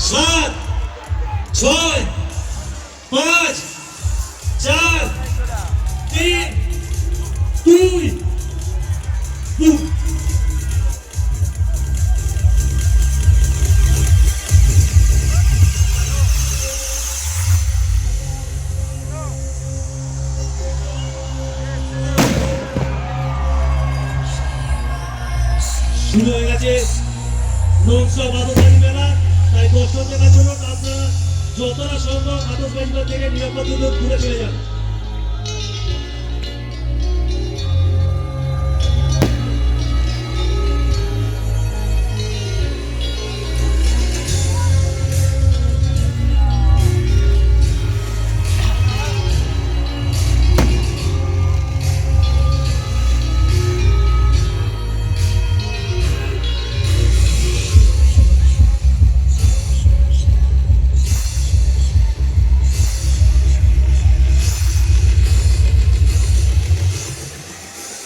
সাত ছয় পাঁচ চার তিন দুই শুরু হয়ে গেছে নৌসব আতসবাজি মেলা দেওয়ার জন্য আপনারা যতটা সম্ভব আতসবাজি থেকে নিরাপদ দূরে চলে যান।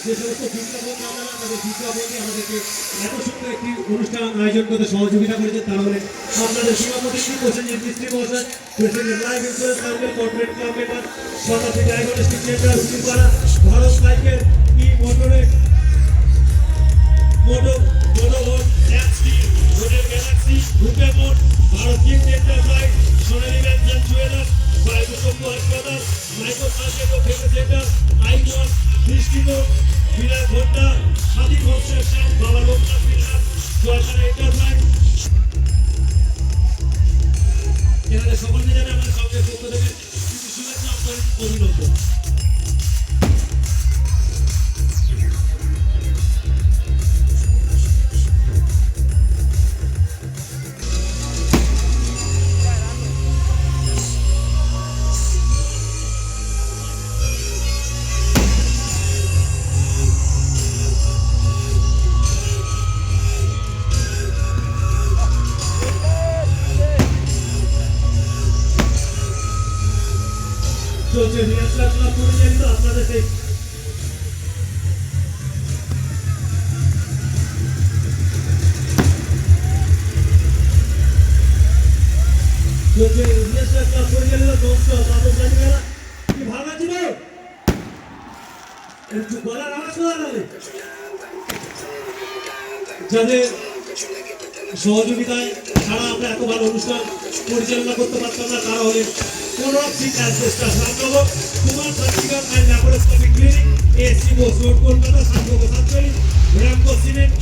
যে সমস্ত বিজ্ঞাপন আপনারা তাদের বিজ্ঞাপনকে আমাদেরকে এত সুন্দর একটি অনুষ্ঠান আয়োজন করতে সহযোগিতা করেছে তারা হলেন আপনাদের সভাপতি প্রসেনজিৎ মিস্ত্রি মহাশয় president life insurance circle corporate club member Shatabdi diagnostic centre Ukilpara Bharat cycle ই মোটরে মোটো মোটোভোট ট্যাক্সি হোটেল গ্যালাক্সি রুপে mode Bharat gym enterprise Sonali Byanjan jewellers বায়ুসম্য হাসপাতাল মাইক্রো মার্কেট সকলকে জানাই আমাদের সঙ্গে পক্ষ থেকে শুভেচ্ছা অভিনন্দন চলছে রিহার্সাল ক্লাব পরিচালিত আপনাদের সেই চলছে রিহার্সাল ক্লাব পরিচালিত নমস্ক মাদক মেলা কি ভালো ছিল একটু গলার আওয়াজ শোনা সহযোগিতায় ছাড়া আমরা এত ভালো অনুষ্ঠান পরিচালনা করতে পারতাম না, তারা হলেন Anurag Singh ancestor Samnagar Kumar surgical and laparoscopic clinic SC Bose road Kolkata সাতগো সাতচল্লিশ র্যামকো সিমেন্ট,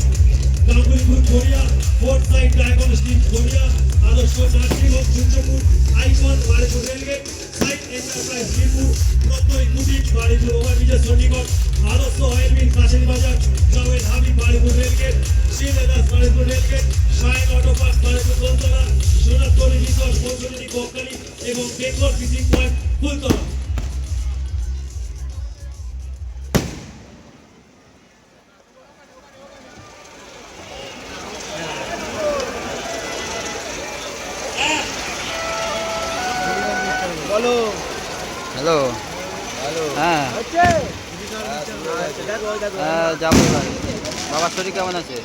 গাঙ্গুলি গ্রুপ কোরিয়া fort side diagnostic Korea Adarsh nursing home Suryapur icon Baripur rail gate site enterprise Birpur Pratyay Kutir Baripur ওভারব্রিজের Chandigarh আদর্শ oil mill কাশের বাজার Jawed Habib Baripur rail gate শ্রীলেদাস Baripur rail gate sign auto park resort Mousumi Bakkhali এবং Bengal fishing point Phultala hello hello হ্যাঁ হ্যাঁ, যাব বাবার শরীর কেমন আছে?